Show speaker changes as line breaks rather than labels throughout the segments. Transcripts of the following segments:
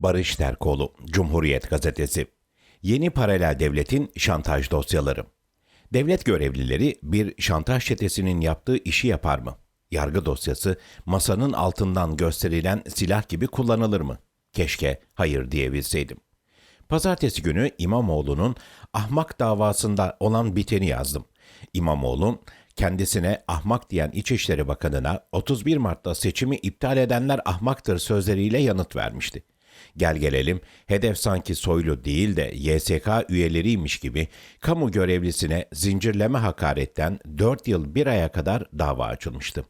Barış Terkoğlu, Cumhuriyet Gazetesi. Yeni paralel devletin şantaj dosyaları. Devlet görevlileri bir şantaj çetesinin yaptığı işi yapar mı? Yargı dosyası masanın altından gösterilen silah gibi kullanılır mı? Keşke hayır diyebilseydim. Pazartesi günü İmamoğlu'nun ahmak davasında olan biteni yazdım. İmamoğlu kendisine ahmak diyen İçişleri Bakanı'na 31 Mart'ta seçimi iptal edenler ahmaktır sözleriyle yanıt vermişti. Gel gelelim hedef sanki soylu değil de YSK üyeleriymiş gibi kamu görevlisine zincirleme hakaretten 4 yıl 1 aya kadar dava açılmıştı.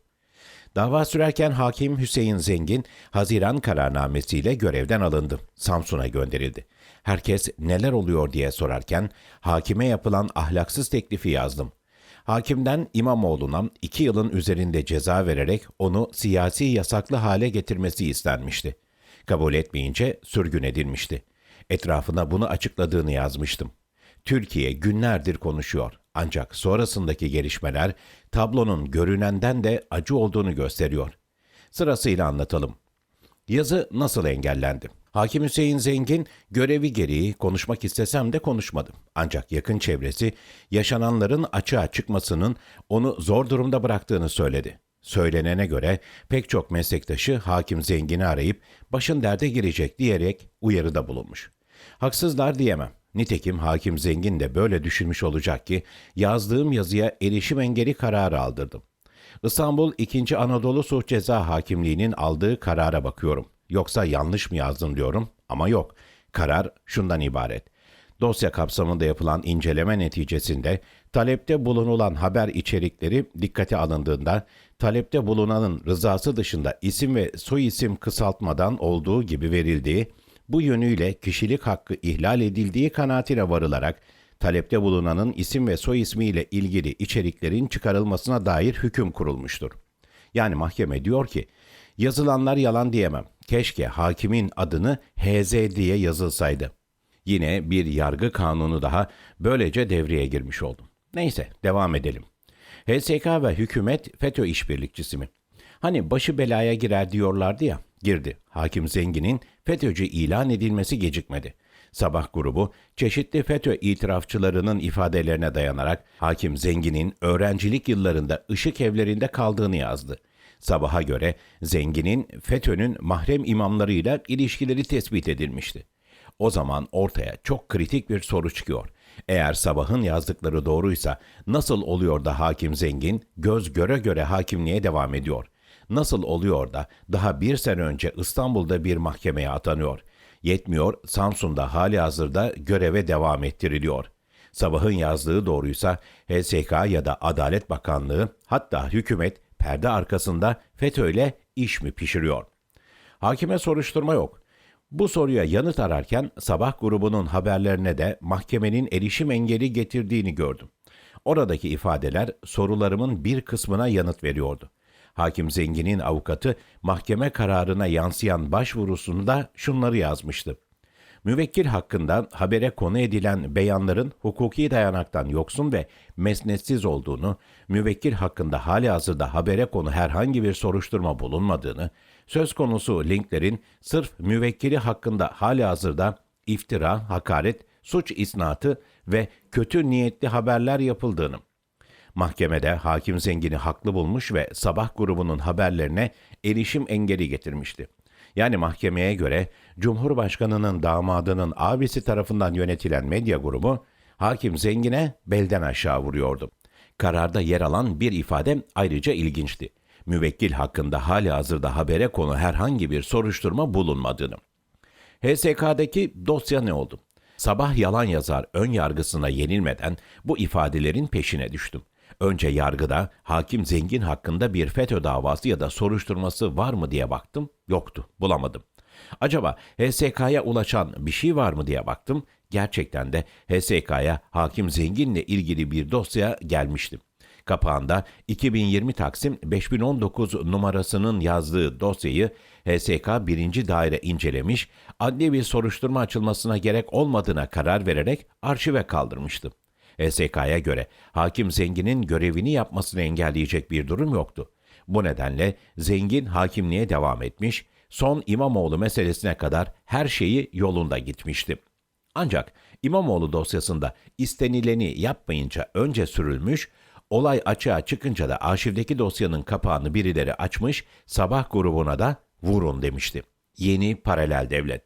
Dava sürerken hakim Hüseyin Zengin Haziran kararnamesiyle görevden alındı. Samsun'a gönderildi. Herkes neler oluyor diye sorarken hakime yapılan ahlaksız teklifi yazdım. Hakimden İmamoğlu'na iki yılın üzerinde ceza vererek onu siyasi yasaklı hale getirmesi istenmişti. Kabul etmeyince sürgün edilmişti. Etrafına bunu açıkladığını yazmıştım. Türkiye günlerdir konuşuyor. Ancak sonrasındaki gelişmeler tablonun görünenden de acı olduğunu gösteriyor. Sırasıyla anlatalım. Yazı nasıl engellendi? Hakim Hüseyin Zengin görevi gereği konuşmak istesem de konuşmadım. Ancak yakın çevresi yaşananların açığa çıkmasının onu zor durumda bıraktığını söyledi. Söylenene göre pek çok meslektaşı Hakim Zengin'i arayıp başın derde girecek diyerek uyarıda bulunmuş. Haksızlar diyemem. Nitekim Hakim Zengin de böyle düşünmüş olacak ki yazdığım yazıya erişim engeli kararı aldırdım. İstanbul 2. Anadolu Suç Ceza Hakimliği'nin aldığı karara bakıyorum. Yoksa yanlış mı yazdım diyorum ama yok. Karar şundan ibaret. Dosya kapsamında yapılan inceleme neticesinde talepte bulunulan haber içerikleri dikkate alındığında talepte bulunanın rızası dışında isim ve soy isim kısaltmadan olduğu gibi verildiği, bu yönüyle kişilik hakkı ihlal edildiği kanaatine varılarak talepte bulunanın isim ve soy ismiyle ilgili içeriklerin çıkarılmasına dair hüküm kurulmuştur. Yani mahkeme diyor ki, yazılanlar yalan diyemem. Keşke hakimin adını HZ diye yazılsaydı. Yine bir yargı kanunu daha böylece devreye girmiş oldum. Neyse devam edelim. HSK ve hükümet FETÖ işbirlikçisi mi? Hani başı belaya girer diyorlardı ya, girdi. Hakim Zengin'in FETÖ'cü ilan edilmesi gecikmedi. Sabah grubu çeşitli FETÖ itirafçılarının ifadelerine dayanarak Hakim Zengin'in öğrencilik yıllarında ışık evlerinde kaldığını yazdı. Sabaha göre Zengin'in FETÖ'nün mahrem imamlarıyla ilişkileri tespit edilmişti. O zaman ortaya çok kritik bir soru çıkıyor. Eğer sabahın yazdıkları doğruysa nasıl oluyor da hakim zengin göz göre göre hakimliğe devam ediyor? Nasıl oluyor da daha bir sene önce İstanbul'da bir mahkemeye atanıyor? Yetmiyor Samsun'da hali hazırda göreve devam ettiriliyor. Sabahın yazdığı doğruysa HSK ya da Adalet Bakanlığı hatta hükümet perde arkasında FETÖ'yle iş mi pişiriyor? Hakime soruşturma yok. Bu soruya yanıt ararken sabah grubunun haberlerine de mahkemenin erişim engeli getirdiğini gördüm. Oradaki ifadeler sorularımın bir kısmına yanıt veriyordu. Hakim Zengin'in avukatı mahkeme kararına yansıyan başvurusunda şunları yazmıştı. Müvekkil hakkında habere konu edilen beyanların hukuki dayanaktan yoksun ve mesnetsiz olduğunu, müvekkil hakkında hali hazırda habere konu herhangi bir soruşturma bulunmadığını, söz konusu linklerin sırf müvekkili hakkında hali hazırda iftira, hakaret, suç isnatı ve kötü niyetli haberler yapıldığını, Mahkemede hakim zengini haklı bulmuş ve sabah grubunun haberlerine erişim engeli getirmişti. Yani mahkemeye göre Cumhurbaşkanının damadının abisi tarafından yönetilen medya grubu hakim zengine belden aşağı vuruyordu. Kararda yer alan bir ifade ayrıca ilginçti. Müvekkil hakkında hali hazırda habere konu herhangi bir soruşturma bulunmadığını. HSK'daki dosya ne oldu? Sabah yalan yazar ön yargısına yenilmeden bu ifadelerin peşine düştüm. Önce yargıda hakim zengin hakkında bir FETÖ davası ya da soruşturması var mı diye baktım. Yoktu, bulamadım. Acaba HSK'ya ulaşan bir şey var mı diye baktım. Gerçekten de HSK'ya hakim zenginle ilgili bir dosya gelmişti. Kapağında 2020 Taksim 5019 numarasının yazdığı dosyayı HSK 1. Daire incelemiş, adli bir soruşturma açılmasına gerek olmadığına karar vererek arşive kaldırmıştı. HSK'ya göre hakim zenginin görevini yapmasını engelleyecek bir durum yoktu. Bu nedenle zengin hakimliğe devam etmiş, son İmamoğlu meselesine kadar her şeyi yolunda gitmişti. Ancak İmamoğlu dosyasında istenileni yapmayınca önce sürülmüş, olay açığa çıkınca da arşivdeki dosyanın kapağını birileri açmış, sabah grubuna da vurun demişti. Yeni paralel devlet.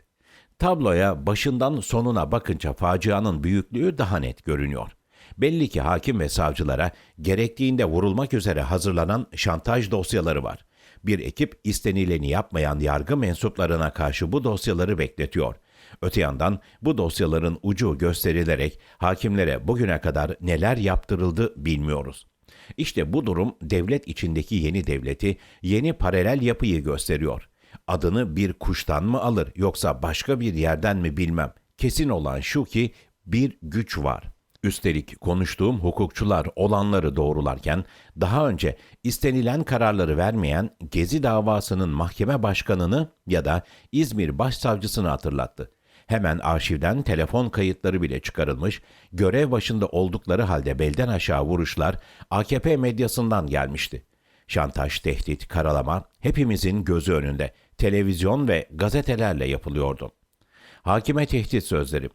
Tabloya başından sonuna bakınca facianın büyüklüğü daha net görünüyor. Belli ki hakim ve savcılara gerektiğinde vurulmak üzere hazırlanan şantaj dosyaları var. Bir ekip istenileni yapmayan yargı mensuplarına karşı bu dosyaları bekletiyor. Öte yandan bu dosyaların ucu gösterilerek hakimlere bugüne kadar neler yaptırıldı bilmiyoruz. İşte bu durum devlet içindeki yeni devleti, yeni paralel yapıyı gösteriyor. Adını bir kuştan mı alır yoksa başka bir yerden mi bilmem. Kesin olan şu ki bir güç var. Üstelik konuştuğum hukukçular olanları doğrularken daha önce istenilen kararları vermeyen Gezi davasının mahkeme başkanını ya da İzmir başsavcısını hatırlattı. Hemen arşivden telefon kayıtları bile çıkarılmış, görev başında oldukları halde belden aşağı vuruşlar AKP medyasından gelmişti. Şantaj, tehdit, karalama hepimizin gözü önünde televizyon ve gazetelerle yapılıyordu. Hakime tehdit sözleri.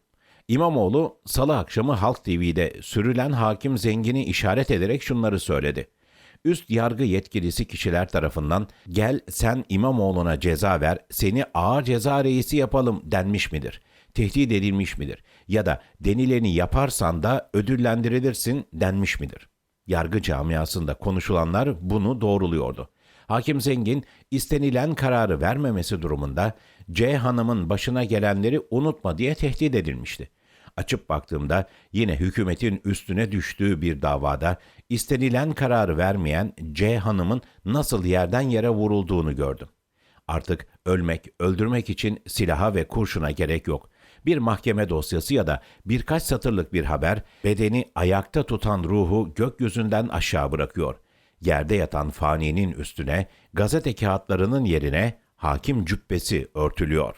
İmamoğlu salı akşamı Halk TV'de sürülen hakim zengini işaret ederek şunları söyledi. Üst yargı yetkilisi kişiler tarafından gel sen İmamoğlu'na ceza ver, seni ağır ceza reisi yapalım denmiş midir? Tehdit edilmiş midir? Ya da denileni yaparsan da ödüllendirilirsin denmiş midir? Yargı camiasında konuşulanlar bunu doğruluyordu. Hakim Zengin istenilen kararı vermemesi durumunda C hanımın başına gelenleri unutma diye tehdit edilmişti. Açıp baktığımda yine hükümetin üstüne düştüğü bir davada istenilen kararı vermeyen C hanımın nasıl yerden yere vurulduğunu gördüm. Artık ölmek, öldürmek için silaha ve kurşuna gerek yok. Bir mahkeme dosyası ya da birkaç satırlık bir haber bedeni ayakta tutan ruhu gökyüzünden aşağı bırakıyor. Yerde yatan faninin üstüne gazete kağıtlarının yerine hakim cübbesi örtülüyor.